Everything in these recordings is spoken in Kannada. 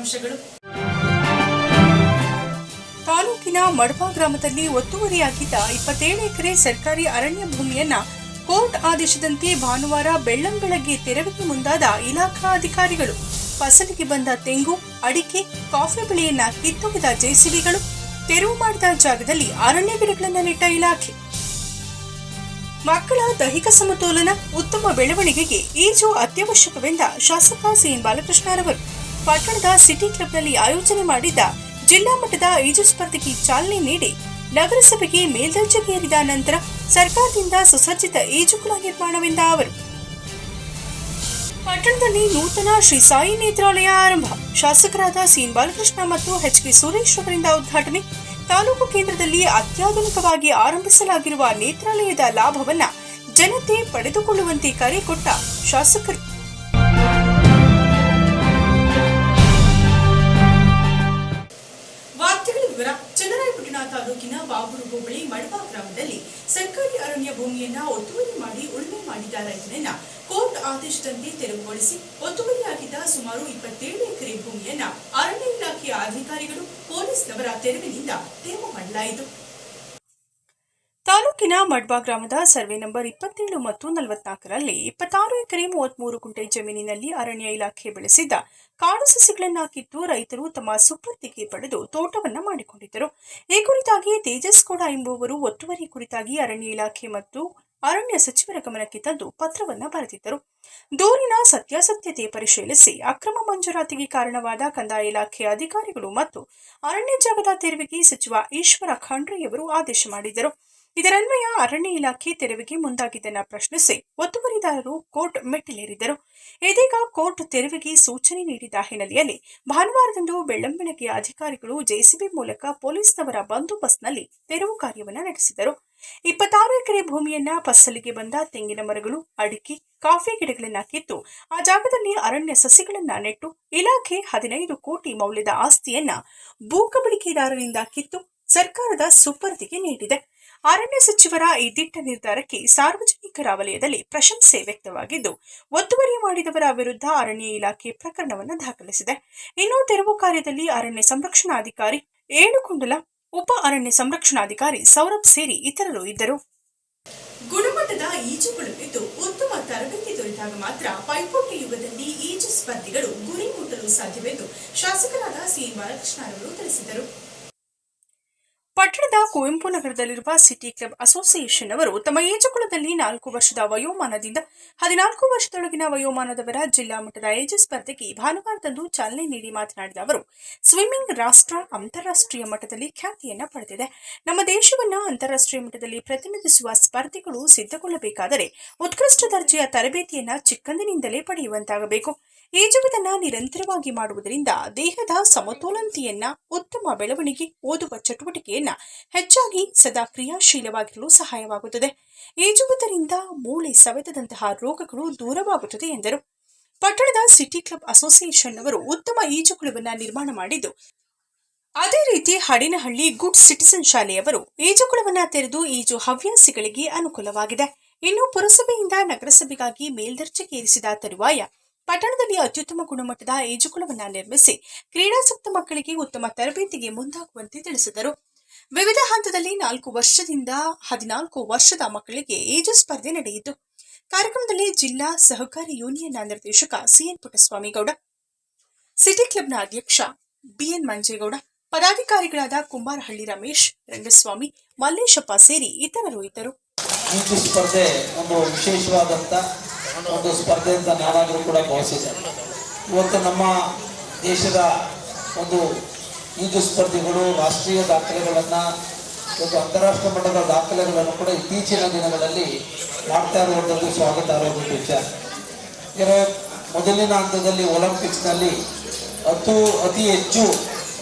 ಮುಖ್ಯಾಂಶಗಳು ತಾಲೂಕಿನ ಮಡಪ ಗ್ರಾಮದಲ್ಲಿ ಒತ್ತುವರಿಯಾಗಿದ್ದ ಇಪ್ಪತ್ತೇಳು ಎಕರೆ ಸರ್ಕಾರಿ ಅರಣ್ಯ ಭೂಮಿಯನ್ನ ಕೋರ್ಟ್ ಆದೇಶದಂತೆ ಭಾನುವಾರ ಬೆಳ್ಳಂಬೆಳಗ್ಗೆ ತೆರವಿಗೆ ಮುಂದಾದ ಇಲಾಖಾ ಅಧಿಕಾರಿಗಳು ಫಸಲಿಗೆ ಬಂದ ತೆಂಗು, ಅಡಿಕೆ, ಕಾಫಿ ಬೆಳೆಯನ್ನ ಕಿತ್ತೊಗೆದ ಜೆಸಿಬಿಗಳು, ತೆರವು ಮಾಡಿದ ಜಾಗದಲ್ಲಿ ಅರಣ್ಯ ಗಿಡಗಳನ್ನು ನೆಟ್ಟ ಇಲಾಖೆ. ಮಕ್ಕಳ ದೈಹಿಕ ಸಮತೋಲನ, ಉತ್ತಮ ಬೆಳವಣಿಗೆಗೆ ಈಜು ಅತ್ಯವಶ್ಯಕವೆಂದ ಶಾಸಕ ಸಿಎನ್ ಬಾಲಕೃಷ್ಣರವರು. ಪಟ್ಟಣದ ಸಿಟಿ ಕ್ಲಬ್ನಲ್ಲಿ ಆಯೋಜನೆ ಮಾಡಿದ್ದ ಜಿಲ್ಲಾ ಮಟ್ಟದ ಈಜು ಸ್ಪರ್ಧೆಗೆ ಚಾಲನೆ ನೀಡಿ ನಗರಸಭೆಗೆ ಮೇಲ್ದರ್ಜೆಗೇರಿದ ನಂತರ ಸರ್ಕಾರದಿಂದ ಸುಸಜ್ಜಿತ ಈಜುಕುಳ ನಿರ್ಮಾಣವೆಂದ ಅವರು. ಪಟ್ಟಣದಲ್ಲಿ ನೂತನ ಶ್ರೀ ಸಾಯಿ ನೇತ್ರಾಲಯ ಆರಂಭ. ಶಾಸಕರಾದ ಸಿಎನ್ ಬಾಲಕೃಷ್ಣ ಮತ್ತು ಎಚ್ ಕೆ ಸುರೇಶ್ ಅವರಿಂದ ಉದ್ಘಾಟನೆ. ತಾಲೂಕು ಕೇಂದ್ರದಲ್ಲಿ ಅತ್ಯಾಧುನಿಕವಾಗಿ ಆರಂಭಿಸಲಾಗಿರುವ ನೇತ್ರಾಲಯದ ಲಾಭವನ್ನ ಜನತೆ ಪಡೆದುಕೊಳ್ಳುವಂತೆ ಕರೆ ಕೊಟ್ಟ ಶಾಸಕರು. ಅರಣ್ಯ ಭೂಮಿಯನ್ನ ಒತ್ತುವರಿ ಮಾಡಿ ಉಳುಮೆ ಮಾಡಿದ ರೈತನನ್ನ ಕೋರ್ಟ್ ಆದೇಶದಂತೆ ತೆರವುಗೊಳಿಸಿ ಒತ್ತುವರಿಯಾಗಿದ್ದ ಸುಮಾರು ಇಪ್ಪತ್ತೇಳು ಎಕರೆ ಭೂಮಿಯನ್ನ ಅರಣ್ಯ ಇಲಾಖೆಯ ಅಧಿಕಾರಿಗಳು ಪೊಲೀಸ್ನವರ ತೆರವಿನಿಂದ ತೆರವು ಮಾಡಲಾಯಿತು. ತಾಲೂಕಿನ ಮಡ್ಬಾ ಗ್ರಾಮದ ಸರ್ವೆ ನಂಬರ್ ಇಪ್ಪತ್ತೇಳು ಮತ್ತು ನಲವತ್ನಾಲ್ಕರಲ್ಲಿ ಇಪ್ಪತ್ತಾರು ಎಕರೆ ಮೂವತ್ಮೂರು ಗುಂಟೆ ಜಮೀನಿನಲ್ಲಿ ಅರಣ್ಯ ಇಲಾಖೆ ಬೆಳೆಸಿದ್ದ ಕಾಡು ಸಸಿಗಳನ್ನ ಕಿತ್ತು ರೈತರು ತಮ್ಮ ಸುಪ್ಪತ್ತಿಗೆ ಪಡೆದು ತೋಟವನ್ನ ಮಾಡಿಕೊಂಡಿದ್ದರು. ಈ ಕುರಿತಾಗಿ ತೇಜಸ್ ಗೌಡ ಎಂಬುವರು ಒತ್ತುವರಿ ಕುರಿತಾಗಿ ಅರಣ್ಯ ಇಲಾಖೆ ಮತ್ತು ಅರಣ್ಯ ಸಚಿವರ ಗಮನಕ್ಕೆ ತಂದು ಪತ್ರವನ್ನ ಬರೆದಿದ್ದರು. ದೂರಿನ ಸತ್ಯಾಸತ್ಯತೆ ಪರಿಶೀಲಿಸಿ ಅಕ್ರಮ ಮಂಜೂರಾತಿಗೆ ಕಾರಣವಾದ ಕಂದಾಯ ಇಲಾಖೆ ಅಧಿಕಾರಿಗಳು ಮತ್ತು ಅರಣ್ಯ ಜಾಗದ ತೆರವಿಗೆ ಸಚಿವ ಈಶ್ವರ ಖಂಡ್ರೆಯವರು ಆದೇಶ ಮಾಡಿದರು ಇದರನ್ವಯ ಅರಣ್ಯ ಇಲಾಖೆ ತೆರವಿಗೆ ಮುಂದಾಗಿದ್ದನ್ನ ಪ್ರಶ್ನಿಸಿ ಒತ್ತುವರಿದಾರರು ಕೋರ್ಟ್ ಮೆಟ್ಟಿಲೇರಿದ್ದರು. ಇದೀಗ ಕೋರ್ಟ್ ತೆರವಿಗೆ ಸೂಚನೆ ನೀಡಿದ ಹಿನ್ನೆಲೆಯಲ್ಲಿ ಭಾನುವಾರದಂದು ಬೆಳ್ಳಂಬೆಳಗ್ಗೆ ಅಧಿಕಾರಿಗಳು ಜೆಸಿಬಿ ಮೂಲಕ ಪೊಲೀಸ್ನವರ ಬಂದೋಬಸ್ತ್ನಲ್ಲಿ ತೆರವು ಕಾರ್ಯವನ್ನು ನಡೆಸಿದರು. ಇಪ್ಪತ್ತಾರು ಎಕರೆ ಭೂಮಿಯನ್ನ ಫಸಲಿಗೆ ಬಂದ ತೆಂಗಿನ ಮರಗಳು, ಅಡಿಕೆ, ಕಾಫಿ ಗಿಡಗಳನ್ನ ಕಿತ್ತು ಆ ಜಾಗದಲ್ಲಿ ಅರಣ್ಯ ಸಸಿಗಳನ್ನ ನೆಟ್ಟು ಇಲಾಖೆ ಹದಿನೈದು ಕೋಟಿ ಮೌಲ್ಯದ ಆಸ್ತಿಯನ್ನ ಭೂಕಬಳಿಕೆದಾರರಿಂದ ಕಿತ್ತು ಸರ್ಕಾರದ ಸುಪರ್ದಿಗೆ ನೀಡಿದೆ. ಅರಣ್ಯ ಸಚಿವರ ಈ ದಿಟ್ಟ ನಿರ್ಧಾರಕ್ಕೆ ಸಾರ್ವಜನಿಕರ ವಲಯದಲ್ಲಿ ಪ್ರಶಂಸೆ ವ್ಯಕ್ತವಾಗಿದ್ದು, ಒತ್ತುವರಿ ಮಾಡಿದವರ ವಿರುದ್ಧ ಅರಣ್ಯ ಇಲಾಖೆ ಪ್ರಕರಣವನ್ನು ದಾಖಲಿಸಿದೆ. ಇನ್ನು ತೆರವು ಕಾರ್ಯದಲ್ಲಿ ಅರಣ್ಯ ಸಂರಕ್ಷಣಾಧಿಕಾರಿ ಏಳುಕುಂಡಲ ಉಪ ಅರಣ್ಯ ಸಂರಕ್ಷಣಾಧಿಕಾರಿ ಸೌರಭ್ ಸೇರಿ ಇತರರು ಇದ್ದರು. ಗುಣಮಟ್ಟದ ಈಜುಗಳು ಬಿದ್ದು ಉತ್ತಮ ತರಬೇತಿ ದೊರೆತಾಗ ಮಾತ್ರ ಪೈಪೋಟಿ ಯುಗದಲ್ಲಿ ಈಜು ಸ್ಪರ್ಧಿಗಳು ಗುರಿ ಮುಟ್ಟಲು ಸಾಧ್ಯವೆಂದು ಶಾಸಕರಾದ ಸಿ. ಬಾಲಕೃಷ್ಣರವರು ತಿಳಿಸಿದರು. ಪಟ್ಟಣದ ಕುವೆಂಪು ನಗರದಲ್ಲಿರುವ ಸಿಟಿ ಕ್ಲಬ್ ಅಸೋಸಿಯೇಷನ್ ಅವರು ತಮ್ಮ ಏಜುಕುಳದಲ್ಲಿ ನಾಲ್ಕು ವರ್ಷದ ವಯೋಮಾನದಿಂದ ಹದಿನಾಲ್ಕು ವರ್ಷದೊಳಗಿನ ವಯೋಮಾನದವರ ಜಿಲ್ಲಾ ಮಟ್ಟದ ಏಜು ಸ್ಪರ್ಧೆಗೆ ಭಾನುವಾರದಂದು ಚಾಲನೆ ನೀಡಿ ಮಾತನಾಡಿದ ಅವರು, ಸ್ವಿಮ್ಮಿಂಗ್ ರಾಷ್ಟ್ರ ಅಂತಾರಾಷ್ಟ್ರೀಯ ಮಟ್ಟದಲ್ಲಿ ಖ್ಯಾತಿಯನ್ನು ಪಡೆದಿದೆ. ನಮ್ಮ ದೇಶವನ್ನು ಅಂತಾರಾಷ್ಟ್ರೀಯ ಮಟ್ಟದಲ್ಲಿ ಪ್ರತಿನಿಧಿಸುವ ಸ್ಪರ್ಧೆಗಳು ಸಿದ್ಧಗೊಳ್ಳಬೇಕಾದರೆ ಉತ್ಕೃಷ್ಟ ದರ್ಜೆಯ ತರಬೇತಿಯನ್ನು ಚಿಕ್ಕಂದಿನಿಂದಲೇ ಪಡೆಯುವಂತಾಗಬೇಕು. ಈಜುವುದನ್ನ ನಿರಂತರವಾಗಿ ಮಾಡುವುದರಿಂದ ದೇಹದ ಸಮತೋಲನತೆಯನ್ನ, ಉತ್ತಮ ಬೆಳವಣಿಗೆ ಓದುವ ಚಟುವಟಿಕೆಯನ್ನ ಹೆಚ್ಚಾಗಿ ಸದಾ ಕ್ರಿಯಾಶೀಲವಾಗಿರಲು ಸಹಾಯವಾಗುತ್ತದೆ. ಈಜುವುದರಿಂದ ಮೂಳೆ ಸವೆತದಂತಹ ರೋಗಗಳು ದೂರವಾಗುತ್ತದೆ ಎಂದರು. ಪಟ್ಟಣದ ಸಿಟಿ ಕ್ಲಬ್ ಅಸೋಸಿಯೇಷನ್ ಅವರು ಉತ್ತಮ ಈಜುಕುಳವನ್ನ ನಿರ್ಮಾಣ ಮಾಡಿದ್ದು, ಅದೇ ರೀತಿ ಹಡಿನಹಳ್ಳಿ ಗುಡ್ ಸಿಟಿಸನ್ ಶಾಲೆಯವರು ಈಜುಕುಳವನ್ನ ತೆರೆದು ಈಜು ಹವ್ಯಾಸಿಗಳಿಗೆ ಅನುಕೂಲವಾಗಿದೆ. ಇನ್ನು ಪುರಸಭೆಯಿಂದ ನಗರಸಭೆಗಾಗಿ ಮೇಲ್ದರ್ಜೆಗೇರಿಸಿದ ತರುವಾಯ ಪಟ್ಟಣದಲ್ಲಿ ಅತ್ಯುತ್ತಮ ಗುಣಮಟ್ಟದ ಈಜುಕೊಳವನ್ನು ನಿರ್ಮಿಸಿ ಕ್ರೀಡಾಸಕ್ತ ಮಕ್ಕಳಿಗೆ ಉತ್ತಮ ತರಬೇತಿಗೆ ಮುಂದಾಗುವಂತೆ ತಿಳಿಸಿದರು. ವಿವಿಧ ಹಂತದಲ್ಲಿ ನಾಲ್ಕು ವರ್ಷದಿಂದ ಹದಿನಾಲ್ಕು ವರ್ಷದ ಮಕ್ಕಳಿಗೆ ಈಜು ಸ್ಪರ್ಧೆ ನಡೆಯಿತು. ಕಾರ್ಯಕ್ರಮದಲ್ಲಿ ಜಿಲ್ಲಾ ಸಹಕಾರಿ ಯೂನಿಯನ್ನ ನಿರ್ದೇಶಕ ಸಿಎನ್ ಪುಟ್ಟಸ್ವಾಮಿಗೌಡ, ಸಿಟಿ ಕ್ಲಬ್ನ ಅಧ್ಯಕ್ಷ ಬಿಎನ್ ಮಂಜೇಗೌಡ, ಪದಾಧಿಕಾರಿಗಳಾದ ಕುಂಬಾರಹಳ್ಳಿ ರಮೇಶ್, ರಂಗಸ್ವಾಮಿ, ಮಲ್ಲೇಶಪ್ಪ ಸೇರಿ ಇತರರು ಇದ್ದರು. ಸ್ಪರ್ಧೆ ಒಂದು ವಿಶೇಷವಾದಂಥ ಒಂದು ಸ್ಪರ್ಧೆ ಅಂತ ನಾನಾದರೂ ಕೂಡ ಭಾವಿಸಿದ್ದೇನೆ ಇವತ್ತು ನಮ್ಮ ದೇಶದ ಒಂದು ಈಜು ಸ್ಪರ್ಧೆಗಳು, ರಾಷ್ಟ್ರೀಯ ದಾಖಲೆಗಳನ್ನು, ಒಂದು ಅಂತಾರಾಷ್ಟ್ರೀಯ ಮಟ್ಟದ ದಾಖಲೆಗಳನ್ನು ಕೂಡ ಇತ್ತೀಚಿನ ದಿನಗಳಲ್ಲಿ ಮಾಡ್ತಾ ಇರುವಂಥದ್ದು ಸ್ವಾಗತಾರ್ಹ ವಿಚಾರ. ಇದರ ಮೊದಲಿನ ಹಂತದಲ್ಲಿ ಒಲಿಂಪಿಕ್ಸ್ನಲ್ಲಿ ಅತು, ಅತಿ ಹೆಚ್ಚು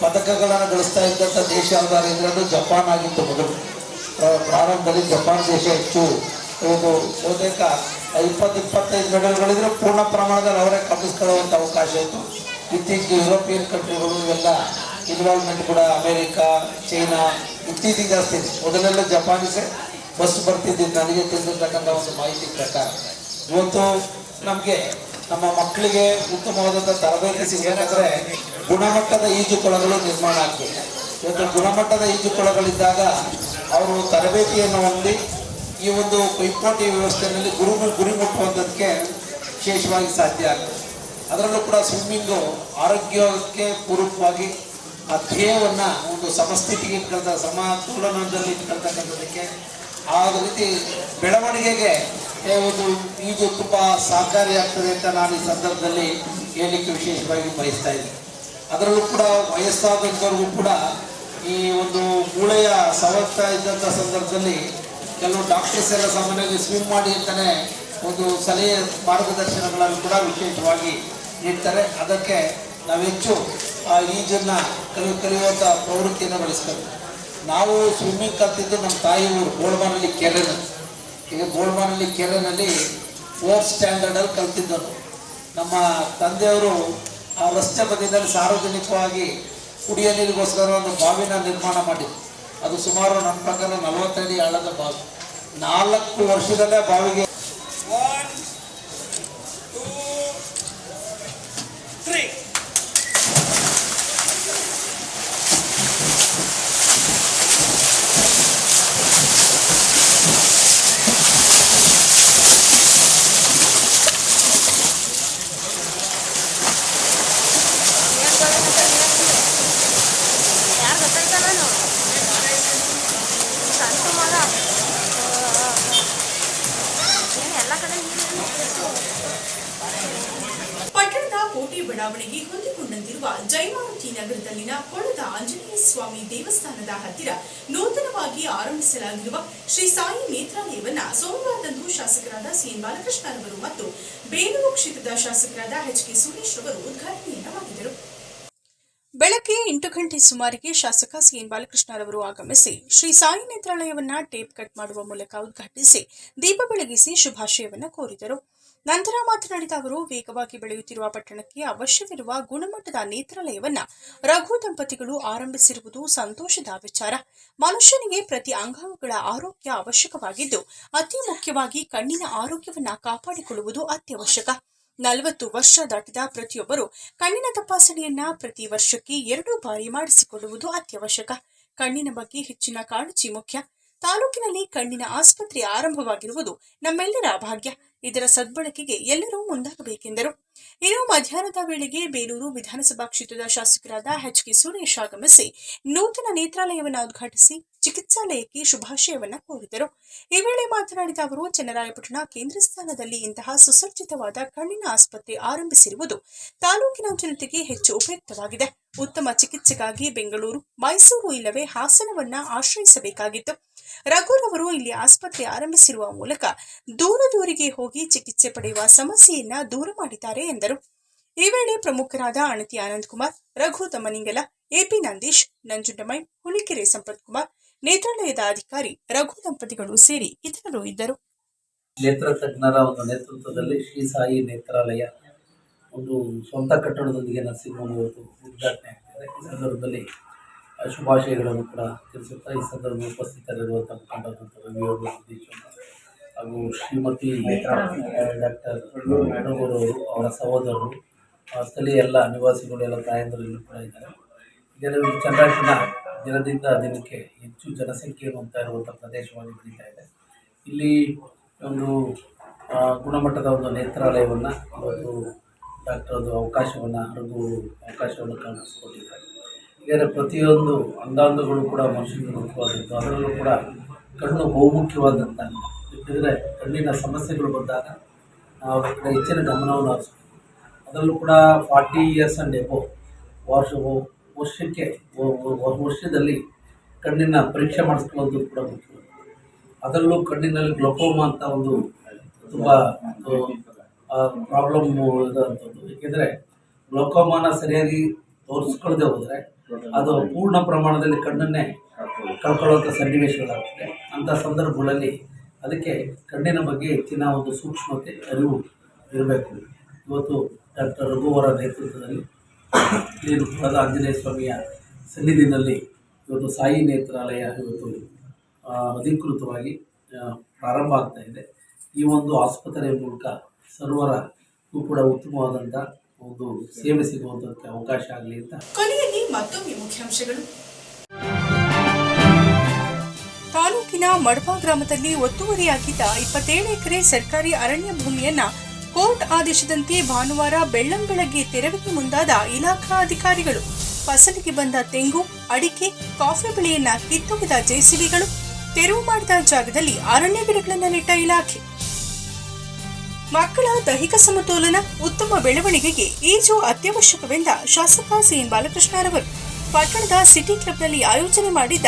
ಪದಕಗಳನ್ನು ಗಳಿಸ್ತಾ ಇದ್ದಂಥ ದೇಶ ಅಂದರೆ ಜಪಾನ್ ಆಗಿತ್ತು ಮೊದಲು. ಪ್ರಾರಂಭದಲ್ಲಿ ಜಪಾನ್ ದೇಶ ಹೆಚ್ಚು, ಒಂದು ಬಹುತೇಕ ಇಪ್ಪತ್ತು ಇಪ್ಪತ್ತೈದು ಮೆಡಲ್ಗಳಿದ್ರೆ ಪೂರ್ಣ ಪ್ರಮಾಣದಲ್ಲಿ ಅವರೇ ಕಬ್ಬಿಸ್ಕೊಳ್ಳುವಂಥ ಅವಕಾಶ ಇತ್ತು. ಇತ್ತೀಚೆಗೆ ಯುರೋಪಿಯನ್ ಕಂಟ್ರಿಗಳು ಇವೆಲ್ಲ ಇನ್ವಾಲ್ವ್ಮೆಂಟ್ ಕೂಡ ಅಮೇರಿಕಾ, ಚೈನಾ ಇತ್ತೀಚೆಗೆ ಜಾಸ್ತಿ ಮೊದಲೆಲ್ಲ ಜಪಾನೀಸೇ ಫಸ್ಟ್ ಬರ್ತಿದ್ದಿದ್ದು. ನನಗೆ ತಿಳಿದಿರ್ತಕ್ಕಂಥ ಒಂದು ಮಾಹಿತಿ ಪ್ರಕಾರ ಇವತ್ತು ನಮಗೆ ನಮ್ಮ ಮಕ್ಕಳಿಗೆ ಉತ್ತಮವಾದಂಥ ತರಬೇತಿ ಸಿಗಬೇಕಾದ್ರೆ ಗುಣಮಟ್ಟದ ಈಜುಕೊಳಗಳು ನಿರ್ಮಾಣ ಆಗ್ತಿದೆ ಇವತ್ತು ಗುಣಮಟ್ಟದ ಈಜುಕೊಳಗಳಿದ್ದಾಗ ಅವರು ತರಬೇತಿಯನ್ನು ಹೊಂದಿ ಈ ಒಂದು ಪೈಪೋಟಿ ವ್ಯವಸ್ಥೆಯಲ್ಲಿ ಗುರು ಗುರಿ ಮುಟ್ಟುವಂಥದ್ದಕ್ಕೆ ವಿಶೇಷವಾಗಿ ಸಾಧ್ಯ ಆಗ್ತದೆ. ಅದರಲ್ಲೂ ಕೂಡ ಸ್ವಿಮ್ಮಿಂಗು ಆರೋಗ್ಯಕ್ಕೆ ಪೂರಕವಾಗಿ ಆ ಧ್ಯೇಯವನ್ನು ಒಂದು ಸಮಸ್ಥಿತಿಗೆ ಇಟ್ಕೊಳ್ತಾ, ಸಮತೋಲನದಲ್ಲಿ ಇಟ್ಕೊಳ್ತಕ್ಕಂಥದ್ದಕ್ಕೆ ಆ ರೀತಿ ಬೆಳವಣಿಗೆಗೆ ಒಂದು ಈಜು ತುಂಬ ಸಹಕಾರಿಯಾಗ್ತದೆ ಅಂತ ನಾನು ಈ ಸಂದರ್ಭದಲ್ಲಿ ಹೇಳಲಿಕ್ಕೆ ವಿಶೇಷವಾಗಿ ಬಯಸ್ತಾ ಇದ್ದೀನಿ. ಅದರಲ್ಲೂ ಕೂಡ ವಯಸ್ಸಾದಂಥವ್ರಿಗೂ ಕೂಡ ಈ ಒಂದು ಮೂಳೆಯ ಸವರ್ತಾ ಇದ್ದಂಥ ಸಂದರ್ಭದಲ್ಲಿ ಕೆಲವು ಡಾಕ್ಟರ್ಸ್ ಎಲ್ಲ ಸಾಮಾನ್ಯವಾಗಿ ಸ್ವಿಮ್ ಮಾಡಿ ಅಂತಾನೆ ಒಂದು ಸಲಹೆ ಮಾರ್ಗದರ್ಶನಗಳನ್ನು ಕೂಡ ವಿಶೇಷವಾಗಿ ನೀಡ್ತಾರೆ. ಅದಕ್ಕೆ ನಾವು ಹೆಚ್ಚು ಆ ಈಜನ್ನು ಕಲಿ ಕಲಿಯುವಂಥ ಪ್ರವೃತ್ತಿಯನ್ನು ಬೆಳೆಸ್ಬೇಕು ನಾವು ಸ್ವಿಮ್ಮಿಂಗ್ ಕಲ್ತಿದ್ದು ನಮ್ಮ ತಾಯಿ ಊರು ಗೋಲ್ಮಾನಲ್ಲಿ ಕೆರೆನ ಈಗ ಗೋಲ್ಮಾನಲ್ಲಿ ಕೆರೆನಲ್ಲಿ ಫೋರ್ತ್ ಸ್ಟ್ಯಾಂಡರ್ಡಲ್ಲಿ ಕಲ್ತಿದ್ದರು ನಮ್ಮ ತಂದೆಯವರು ಆ ರಸ್ತೆ ಬದಿಯಲ್ಲಿ ಸಾರ್ವಜನಿಕವಾಗಿ ಕುಡಿಯ ನೀರಿಗೋಸ್ಕರ ಒಂದು ಬಾವಿನ ನಿರ್ಮಾಣ ಮಾಡಿದ್ರು. ಅದು ಸುಮಾರು ನನ್ನ ಪ್ರಕಾರ ನಲವತ್ತಡಿ ಆಳದ ಬಾವಿ. ನಾಲ್ಕು ವರ್ಷದಲ್ಲೇ ಬಾವಿಗೆ. ಯಾರು ಕೋಟೆ ಬಡಾವಣೆಗೆ ಹೊಂದಿಕೊಂಡಂತಿರುವ ಜೈಮಾವತಿ ನಗರದಲ್ಲಿನ ಕೊಳದ ಆಂಜನೇಯ ಸ್ವಾಮಿ ದೇವಸ್ಥಾನದ ಹತ್ತಿರ ನೂತನವಾಗಿ ಆರಂಭಿಸಲಾಗಿರುವ ಶ್ರೀ ಸಾಯಿ ನೇತ್ರಾಲಯವನ್ನ ಸೋಮವಾರದಂದು ಶಾಸಕರಾದ ಸಿಎನ್ ಬಾಲಕೃಷ್ಣರವರು ಮತ್ತು ಬೇಲೂರು ಕ್ಷೇತ್ರದ ಶಾಸಕರಾದ ಎಚ್ ಕೆ ಸುರೇಶ್ ರವರು ಉದ್ಘಾಟನೆಯನ್ನ ಮಾಡಿದರು. ಬೆಳಗ್ಗೆ ಎಂಟು ಗಂಟೆ ಸುಮಾರಿಗೆ ಶಾಸಕ ಸಿಎನ್ ಬಾಲಕೃಷ್ಣರವರು ಆಗಮಿಸಿ ಶ್ರೀ ಸಾಯಿ ನೇತ್ರಾಲಯವನ್ನ ಟೇಪ್ ಕಟ್ ಮಾಡುವ ಮೂಲಕ ಉದ್ಘಾಟಿಸಿ ದೀಪ ಬೆಳಗಿಸಿ ಶುಭಾಶಯವನ್ನ ಕೋರಿದರು. ನಂತರ ಮಾತನಾಡಿದ ಅವರು, ವೇಗವಾಗಿ ಬೆಳೆಯುತ್ತಿರುವ ಪಟ್ಟಣಕ್ಕೆ ಅವಶ್ಯವಿರುವ ಗುಣಮಟ್ಟದ ನೇತ್ರಾಲಯವನ್ನ ರಘು ದಂಪತಿಗಳು ಆರಂಭಿಸಿರುವುದು ಸಂತೋಷದ ವಿಚಾರ. ಮನುಷ್ಯನಿಗೆ ಪ್ರತಿ ಅಂಗಾಂಗಗಳ ಆರೋಗ್ಯ ಅವಶ್ಯಕವಾಗಿದ್ದು, ಅತಿ ಮುಖ್ಯವಾಗಿ ಕಣ್ಣಿನ ಆರೋಗ್ಯವನ್ನ ಕಾಪಾಡಿಕೊಳ್ಳುವುದು ಅತ್ಯವಶ್ಯಕ. ನಲವತ್ತು ವರ್ಷ ದಾಟಿದ ಪ್ರತಿಯೊಬ್ಬರು ಕಣ್ಣಿನ ತಪಾಸಣೆಯನ್ನ ಪ್ರತಿ ವರ್ಷಕ್ಕೆ ಎರಡು ಬಾರಿ ಮಾಡಿಸಿಕೊಳ್ಳುವುದು ಅತ್ಯವಶ್ಯಕ. ಕಣ್ಣಿನ ಬಗ್ಗೆ ಹೆಚ್ಚಿನ ಕಾಳಜಿ ಮುಖ್ಯ. ತಾಲೂಕಿನಲ್ಲಿ ಕಣ್ಣಿನ ಆಸ್ಪತ್ರೆ ಆರಂಭವಾಗಿರುವುದು ನಮ್ಮೆಲ್ಲರ ಭಾಗ್ಯ. ಇದರ ಸದ್ಬಳಕೆಗೆ ಎಲ್ಲರೂ ಮುಂದಾಗಬೇಕೆಂದರು. ಇನ್ನು ಮಧ್ಯಾಹ್ನದ ವೇಳೆಗೆ ಬೇಲೂರು ವಿಧಾನಸಭಾ ಕ್ಷೇತ್ರದ ಶಾಸಕರಾದ ಎಚ್ ಕೆ ಸುರೇಶ್ ಆಗಮಿಸಿ ನೂತನ ನೇತ್ರಾಲಯವನ್ನು ಉದ್ಘಾಟಿಸಿ ಚಿಕಿತ್ಸಾಲಯಕ್ಕೆ ಶುಭಾಶಯವನ್ನ ಕೋರಿದರು. ಈ ವೇಳೆ ಮಾತನಾಡಿದ ಅವರು, ಚನ್ನರಾಯಪಟ್ಟಣ ಕೇಂದ್ರ ಸ್ಥಾನದಲ್ಲಿ ಇಂತಹ ಸುಸಜ್ಜಿತವಾದ ಕಣ್ಣಿನ ಆಸ್ಪತ್ರೆ ಆರಂಭಿಸಿರುವುದು ತಾಲೂಕಿನ ಜನತೆಗೆ ಹೆಚ್ಚು ಉಪಯುಕ್ತವಾಗಿದೆ. ಉತ್ತಮ ಚಿಕಿತ್ಸೆಗಾಗಿ ಬೆಂಗಳೂರು, ಮೈಸೂರು ಇಲ್ಲವೇ ಹಾಸನವನ್ನ ಆಶ್ರಯಿಸಬೇಕಾಗಿತ್ತು. ರಘುರವರು ಇಲ್ಲಿ ಆಸ್ಪತ್ರೆ ಆರಂಭಿಸಿರುವ ಮೂಲಕ ದೂರ ದೂರಿಗೆ ಹೋಗಿ ಚಿಕಿತ್ಸೆ ಪಡೆಯುವ ಸಮಸ್ಯೆಯನ್ನ ದೂರ ಮಾಡಿದ್ದಾರೆ ಎಂದರು. ಈ ವೇಳೆ ಪ್ರಮುಖರಾದ ಅಣತಿ ಆನಂದ್ ಕುಮಾರ್, ರಘು ದಮನಿಂಗಲ ಎಪಿ ನಂದೀಶ್, ನಂಜುಂಡಮೈ, ಹುಲಿಕೆರೆ ಸಂಪತ್ ಕುಮಾರ್, ನೇತ್ರಾಲಯದ ಅಧಿಕಾರಿ ರಘು ದಂಪತಿಗಳು ಸೇರಿ ಇತರರು ಇದ್ದರು. ನೇತ್ರ ತಜ್ಞರ ಒಂದು ನೇತೃತ್ವದಲ್ಲಿ ಶ್ರೀ ಸಾಯಿ ನೇತ್ರಾಲಯ ಒಂದು ಸ್ವಂತ ಕಟ್ಟಡದೊಂದಿಗೆ ನರಸಿಂಹನ ಇವತ್ತು ಉದ್ಘಾಟನೆ ಆಗ್ತಿದೆ ಈ ಸಂದರ್ಭದಲ್ಲಿ ಶುಭಾಶಯಗಳನ್ನು ಕೂಡ ತಿಳಿಸುತ್ತಾ ಈ ಸಂದರ್ಭದಲ್ಲಿ ಉಪಸ್ಥಿತರಿರುವಂಥ ಮುಖಂಡರಾದಂಥ ರವಿಯವರು ಅವರು ಹಾಗೂ ಶ್ರೀಮತಿ ಡಾಕ್ಟರ್ ಅವರು, ಅವರ ಸಹೋದರರು ಸ್ಥಳೀಯ ಎಲ್ಲ ನಿವಾಸಿಗಳು, ಎಲ್ಲ ತಾಯಂದಿರಲ್ಲೂ ಕೂಡ ಇದ್ದಾರೆ. ಇದರಲ್ಲಿ ಚಂದ್ರಾಯಪಟ್ಟಣ ದಿನದಿಂದ ದಿನಕ್ಕೆ ಹೆಚ್ಚು ಜನಸಂಖ್ಯೆ ಹೊಂದ್ತಾ ಇರುವಂಥ ಪ್ರದೇಶವಾಗಿ ಬೆಳೀತಾ ಇದೆ. ಇಲ್ಲಿ ಒಂದು ಗುಣಮಟ್ಟದ ಒಂದು ನೇತ್ರಾಲಯವನ್ನು ಡಾಕ್ಟರ್ ಒಂದು ಅವಕಾಶವನ್ನು ಹಾಗೂ ಅವಕಾಶವನ್ನು ಕಲ್ಪಿಸಿಕೊಟ್ಟಿದ್ದಾರೆ ಇದರ ಪ್ರತಿಯೊಂದು ಅಂಗಾಂಗಗಳು ಕೂಡ ಮನುಷ್ಯನಿಗೆ ಮುಖ್ಯವಾದದ್ದು. ಅದರಲ್ಲೂ ಕೂಡ ಕಣ್ಣು ಬಹುಮುಖ್ಯವಾದಂಥ. ಏಕೆಂದರೆ ಕಣ್ಣಿನ ಸಮಸ್ಯೆಗಳು ಬಂದಾಗ ನಾವು ಹೆಚ್ಚಿನ ಗಮನವನ್ನು ಹರಿಸ್ಬೇಕು. ಅದರಲ್ಲೂ ಕೂಡ ಫಾರ್ಟಿ ಇಯರ್ಸ್ ಆ್ಯಂಡ್ ಎಬೋ ವರ್ಷ ವರ್ಷಕ್ಕೆ ವರ್ಷದಲ್ಲಿ ಕಣ್ಣಿನ ಪರೀಕ್ಷೆ ಮಾಡಿಸ್ಕೊಳ್ಳೋದು ಕೂಡ ಮುಖ್ಯ. ಅದರಲ್ಲೂ ಕಣ್ಣಿನಲ್ಲಿ ಗ್ಲೋಕೋಮಾ ಅಂತ ಒಂದು ತುಂಬ ಪ್ರಾಬ್ಲಮ್ ಇದಂಥದ್ದು ಏಕೆಂದರೆ ಗ್ಲೋಕೋಮಾನ ಸರಿಯಾಗಿ ತೋರಿಸ್ಕೊಳ್ಳದೆ ಹೋದರೆ ಅದು ಪೂರ್ಣ ಪ್ರಮಾಣದಲ್ಲಿ ಕಣ್ಣನ್ನೇ ಕಳ್ಕೊಳ್ಳುವಂಥ ಸನ್ನಿವೇಶಗಳಾಗ್ತದೆ ಅಂಥ ಸಂದರ್ಭಗಳಲ್ಲಿ ಅದಕ್ಕೆ ಕಣ್ಣಿನ ಬಗ್ಗೆ ಹೆಚ್ಚಿನ ಒಂದು ಸೂಕ್ಷ್ಮತೆ, ಅರಿವು ಇರಬೇಕು. ಇವತ್ತು ಡಾಕ್ಟರ್ ರಘುವರ ನೇತೃತ್ವದಲ್ಲಿ ಕುಳದ ಆಂಜನೇಯ ಸ್ವಾಮಿಯ ಸನ್ನಿಧಿನಲ್ಲಿ ಇವತ್ತು ಸಾಯಿ ನೇತ್ರಾಲಯ ಇವತ್ತು ಅಧಿಕೃತವಾಗಿ ಪ್ರಾರಂಭ ಆಗ್ತಾ ಇದೆ. ಈ ಒಂದು ಆಸ್ಪತ್ರೆಯ ಮೂಲಕ ಸರ್ವರ ಕೂಡ ಉತ್ತಮವಾದಂಥ ಒಂದು ಸೇವೆ ಸಿಗುವಂತ ಅವಕಾಶ ಆಗಲಿ ಅಂತ. ಕೊನೆಯಲ್ಲಿ ಮತ್ತೊಮ್ಮೆ ಮುಖ್ಯಾಂಶಗಳು. ತಾಲೂಕಿನ ಮಡಪ ಗ್ರಾಮದಲ್ಲಿ ಒತ್ತುವರಿಯಾಗಿದ್ದ ಇಪ್ಪತ್ತೇಳು ಎಕರೆ ಸರ್ಕಾರಿ ಅರಣ್ಯ ಭೂಮಿಯನ್ನ ಕೋರ್ಟ್ ಆದೇಶದಂತೆ ಭಾನುವಾರ ಬೆಳ್ಳಂಬೆಳಗ್ಗೆ ತೆರವಿಗೆ ಮುಂದಾದ ಇಲಾಖಾ ಅಧಿಕಾರಿಗಳು ಫಸಲಿಗೆ ಬಂದ ತೆಂಗು, ಅಡಿಕೆ, ಕಾಫಿ ಬೆಳೆಯನ್ನ ಕಿತ್ತೊಗೆದ ಜೆಸಿಬಿಗಳು, ತೆರವು ಮಾಡಿದ ಜಾಗದಲ್ಲಿ ಅರಣ್ಯ ಗಿಡಗಳನ್ನು ನೆಟ್ಟ ಇಲಾಖೆ. ಮಕ್ಕಳ ದೈಹಿಕ ಸಮತೋಲನ, ಉತ್ತಮ ಬೆಳವಣಿಗೆಗೆ ಈಜು ಅತ್ಯವಶ್ಯಕವೆಂದ ಶಾಸಕ ಸಿಎನ್ ಬಾಲಕೃಷ್ಣರವರು. ಪಟ್ಟಣದ ಸಿಟಿ ಕ್ಲಬ್ನಲ್ಲಿ ಆಯೋಜನೆ ಮಾಡಿದ್ದ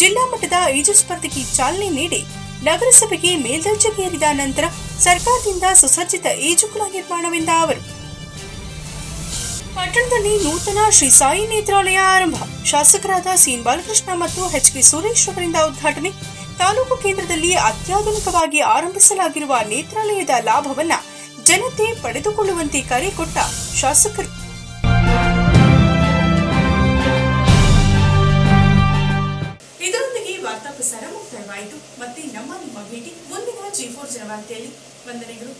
ಜಿಲ್ಲಾ ಮಟ್ಟದ ಈಜು ಸ್ಪರ್ಧೆಗೆ ಚಾಲನೆ ನೀಡಿ ನಗರಸಭೆಗೆ ಮೇಲ್ದರ್ಜೆಗೇರಿದ ನಂತರ ಸರ್ಕಾರದಿಂದ ಸುಸಜ್ಜಿತ ಈಜುಕುಳ ನಿರ್ಮಾಣವೆಂದ ಅವರು. ಪಟ್ಟಣದಲ್ಲಿ ನೂತನ ಶ್ರೀ ಸಾಯಿ ನೇತ್ರಾಲಯ ಆರಂಭ. ಶಾಸಕರಾದ ಸಿಎನ್ ಬಾಲಕೃಷ್ಣ ಮತ್ತು ಎಚ್ ಕೆ ಸುರೇಶ್ ಅವರಿಂದ ಉದ್ಘಾಟನೆ. ತಾಲೂಕು ಕೇಂದ್ರದಲ್ಲಿ ಅತ್ಯಾಧುನಿಕವಾಗಿ ಆರಂಭಿಸಲಾಗಿರುವ ನೇತ್ರಾಲಯದ ಲಾಭವನ್ನ ಜನತೆ ಪಡೆದುಕೊಳ್ಳುವಂತೆ ಕರೆ ಕೊಟ್ಟ ಶಾಸಕರು. ಇದರೊಂದಿಗೆ ವಾರ್ತಾ ಪ್ರಸಾರ ಮುಕ್ತಾಯವಾಯಿತು. ಮತ್ತೆ ನಮ್ಮ ನಿಮ್ಮ ಭೇಟಿ ಮುಂದಿನ ಜಿ ಫೋರ್ ಜನವಾರ್ತೆಯಲ್ಲಿ ವಂದನೆಗಳು.